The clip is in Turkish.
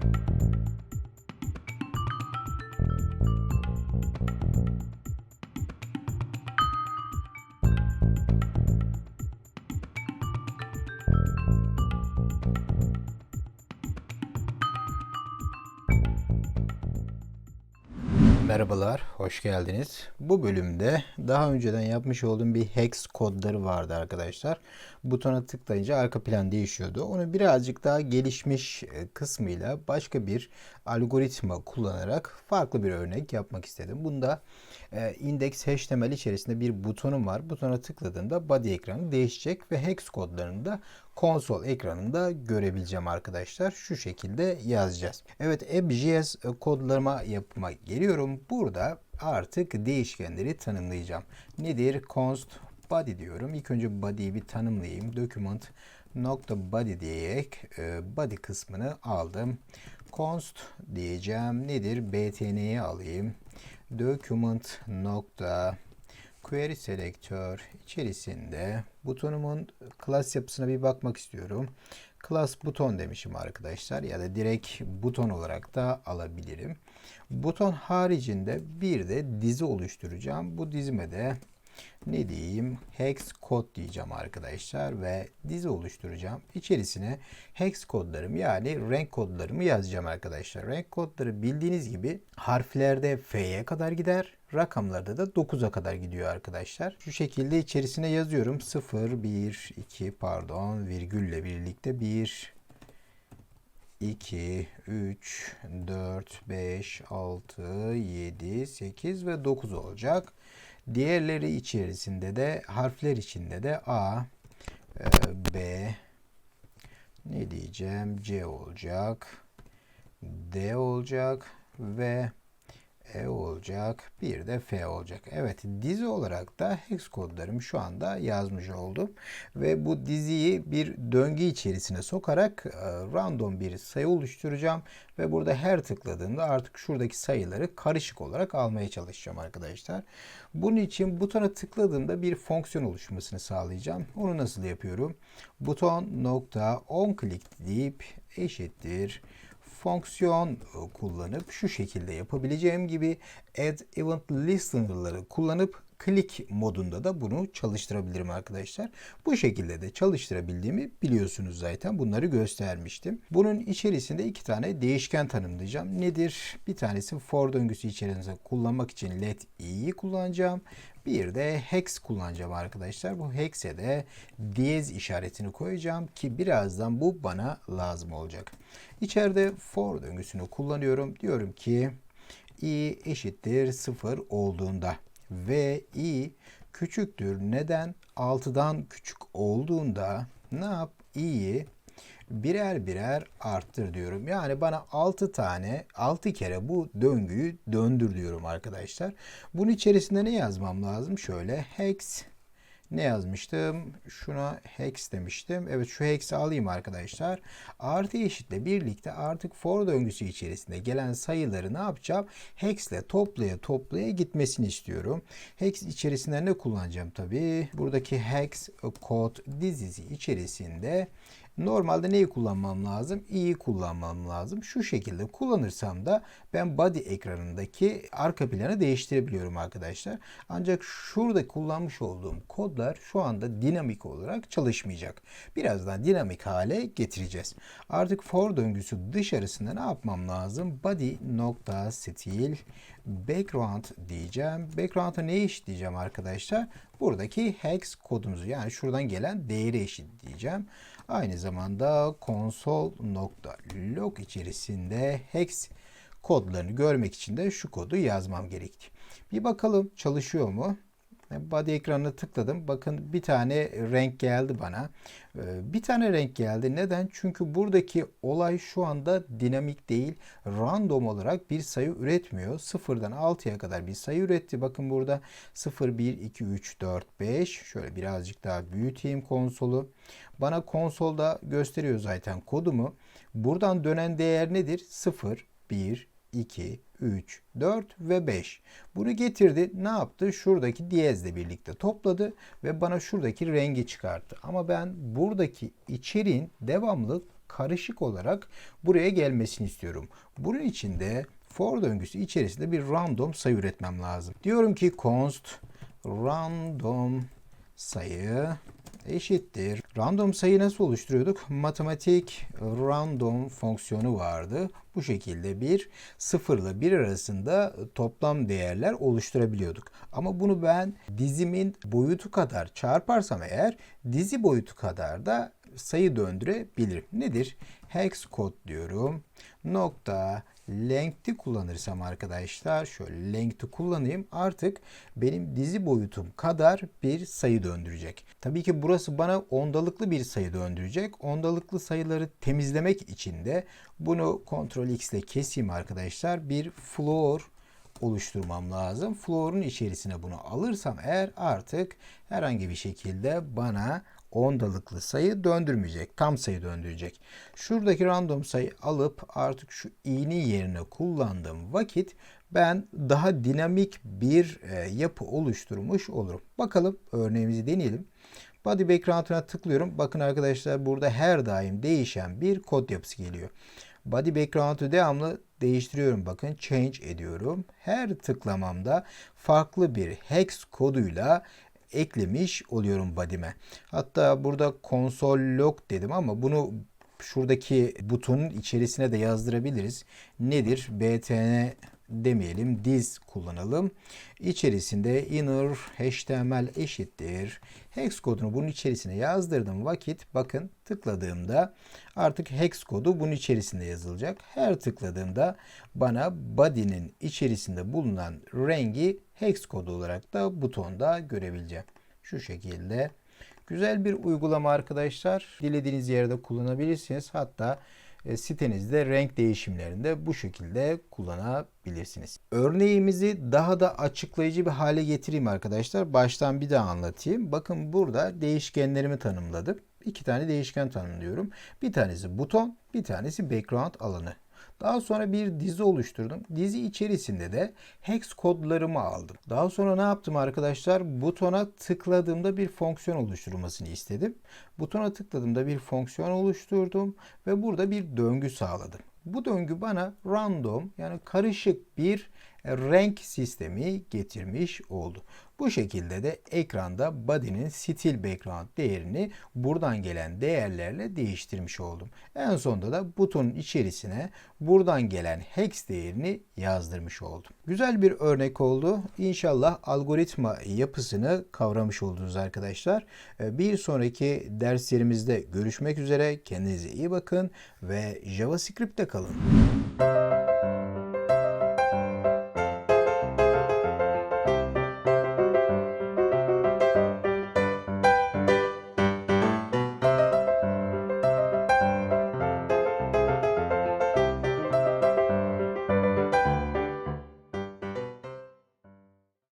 thank you Merhabalar, hoş geldiniz. Bu bölümde daha önceden yapmış olduğum bir hex kodları vardı arkadaşlar. Butona tıklayınca arka plan değişiyordu. Onu birazcık daha gelişmiş e, kısmıyla başka bir algoritma kullanarak farklı bir örnek yapmak istedim. Bunda e, index HTML içerisinde bir butonum var. Butona tıkladığımda body ekranı değişecek ve hex kodlarını da konsol ekranında görebileceğim arkadaşlar. Şu şekilde yazacağız. Evet app.js kodlama yapıma geliyorum. Burada artık değişkenleri tanımlayacağım. Nedir? const body diyorum. İlk önce body'yi bir tanımlayayım. Document nokta body diyerek e, body kısmını aldım. const diyeceğim. Nedir? btn'yi alayım. Document nokta query selektör içerisinde butonumun class yapısına bir bakmak istiyorum. Class buton demişim arkadaşlar ya da direkt buton olarak da alabilirim. Buton haricinde bir de dizi oluşturacağım. Bu dizime de ne diyeyim? Hex kod diyeceğim arkadaşlar ve dizi oluşturacağım. İçerisine hex kodlarımı yani renk kodlarımı yazacağım arkadaşlar. Renk kodları bildiğiniz gibi harflerde F'ye kadar gider. Rakamlarda da 9'a kadar gidiyor arkadaşlar. Şu şekilde içerisine yazıyorum. 0, 1, 2 pardon virgülle birlikte 1, 2, 3, 4, 5, 6, 7, 8 ve 9 olacak. Diğerleri içerisinde de harfler içinde de A, e, B, ne diyeceğim? C olacak. D olacak ve E olacak. Bir de F olacak. Evet dizi olarak da hex kodlarımı şu anda yazmış oldum. Ve bu diziyi bir döngü içerisine sokarak e, random bir sayı oluşturacağım. Ve burada her tıkladığımda artık şuradaki sayıları karışık olarak almaya çalışacağım arkadaşlar. Bunun için butona tıkladığımda bir fonksiyon oluşmasını sağlayacağım. Onu nasıl yapıyorum? Buton nokta on click deyip eşittir fonksiyon kullanıp şu şekilde yapabileceğim gibi add event listener'ları kullanıp click modunda da bunu çalıştırabilirim arkadaşlar. Bu şekilde de çalıştırabildiğimi biliyorsunuz zaten. Bunları göstermiştim. Bunun içerisinde iki tane değişken tanımlayacağım. Nedir? Bir tanesi for döngüsü içerisinde kullanmak için let i'yi kullanacağım. Bir de hex kullanacağım arkadaşlar. Bu hex'e de diyez işaretini koyacağım ki birazdan bu bana lazım olacak. İçeride for döngüsünü kullanıyorum. Diyorum ki i eşittir 0 olduğunda ve i küçüktür. Neden? 6'dan küçük olduğunda ne yap? i'yi birer birer arttır diyorum. Yani bana 6 tane 6 kere bu döngüyü döndür diyorum arkadaşlar. Bunun içerisinde ne yazmam lazım? Şöyle hex ne yazmıştım? Şuna hex demiştim. Evet şu hex'i alayım arkadaşlar. Artı eşitle birlikte artık for döngüsü içerisinde gelen sayıları ne yapacağım? Hex ile toplaya toplaya gitmesini istiyorum. Hex içerisinde ne kullanacağım tabii? Buradaki hex kod dizisi içerisinde Normalde neyi kullanmam lazım? i'yi kullanmam lazım. Şu şekilde kullanırsam da ben body ekranındaki arka planı değiştirebiliyorum arkadaşlar. Ancak şurada kullanmış olduğum kodlar şu anda dinamik olarak çalışmayacak. Birazdan dinamik hale getireceğiz. Artık for döngüsü dışarısında ne yapmam lazım? Body nokta stil background diyeceğim. Background'a ne eşitleyeceğim arkadaşlar? Buradaki hex kodumuzu yani şuradan gelen değeri eşitleyeceğim. Aynı zamanda console.log içerisinde hex kodlarını görmek için de şu kodu yazmam gerekti. Bir bakalım çalışıyor mu? Body ekranına tıkladım. Bakın bir tane renk geldi bana. Ee, bir tane renk geldi. Neden? Çünkü buradaki olay şu anda dinamik değil. Random olarak bir sayı üretmiyor. Sıfırdan 6'ya kadar bir sayı üretti. Bakın burada 0, 1, 2, 3, 4, 5. Şöyle birazcık daha büyüteyim konsolu. Bana konsolda gösteriyor zaten kodumu. Buradan dönen değer nedir? 0, 1, 2, 3, 4 ve 5. Bunu getirdi. Ne yaptı? Şuradaki diyezle birlikte topladı ve bana şuradaki rengi çıkarttı. Ama ben buradaki içeriğin devamlı karışık olarak buraya gelmesini istiyorum. Bunun için de for döngüsü içerisinde bir random sayı üretmem lazım. Diyorum ki const random sayı eşittir. Random sayı nasıl oluşturuyorduk? Matematik random fonksiyonu vardı. Bu şekilde bir sıfırla bir arasında toplam değerler oluşturabiliyorduk. Ama bunu ben dizimin boyutu kadar çarparsam eğer dizi boyutu kadar da sayı döndürebilirim. Nedir? Hex kod diyorum. Nokta length'i kullanırsam arkadaşlar şöyle length'i kullanayım artık benim dizi boyutum kadar bir sayı döndürecek. Tabii ki burası bana ondalıklı bir sayı döndürecek. Ondalıklı sayıları temizlemek için de bunu Ctrl X ile keseyim arkadaşlar. Bir floor oluşturmam lazım. Floor'un içerisine bunu alırsam eğer artık herhangi bir şekilde bana ondalıklı sayı döndürmeyecek. Tam sayı döndürecek. Şuradaki random sayı alıp artık şu i'ni yerine kullandığım vakit ben daha dinamik bir e, yapı oluşturmuş olurum. Bakalım örneğimizi deneyelim. Body background'ına tıklıyorum. Bakın arkadaşlar burada her daim değişen bir kod yapısı geliyor. Body background'u devamlı değiştiriyorum. Bakın change ediyorum. Her tıklamamda farklı bir hex koduyla eklemiş oluyorum body'me. Hatta burada console log dedim ama bunu şuradaki butonun içerisine de yazdırabiliriz. Nedir? btn demeyelim diz kullanalım. İçerisinde inner html eşittir. Hex kodunu bunun içerisine yazdırdım vakit bakın tıkladığımda artık hex kodu bunun içerisinde yazılacak. Her tıkladığımda bana body'nin içerisinde bulunan rengi hex kodu olarak da butonda görebileceğim. Şu şekilde. Güzel bir uygulama arkadaşlar. Dilediğiniz yerde kullanabilirsiniz. Hatta sitenizde renk değişimlerinde bu şekilde kullanabilirsiniz. Örneğimizi daha da açıklayıcı bir hale getireyim arkadaşlar. Baştan bir daha anlatayım. Bakın burada değişkenlerimi tanımladım. İki tane değişken tanımlıyorum. Bir tanesi buton, bir tanesi background alanı. Daha sonra bir dizi oluşturdum. Dizi içerisinde de hex kodlarımı aldım. Daha sonra ne yaptım arkadaşlar? Butona tıkladığımda bir fonksiyon oluşturulmasını istedim. Butona tıkladığımda bir fonksiyon oluşturdum ve burada bir döngü sağladım. Bu döngü bana random yani karışık bir renk sistemi getirmiş oldu. Bu şekilde de ekranda body'nin stil background değerini buradan gelen değerlerle değiştirmiş oldum. En sonunda da butonun içerisine buradan gelen hex değerini yazdırmış oldum. Güzel bir örnek oldu. İnşallah algoritma yapısını kavramış oldunuz arkadaşlar. Bir sonraki derslerimizde görüşmek üzere. Kendinize iyi bakın ve JavaScript'te kalın.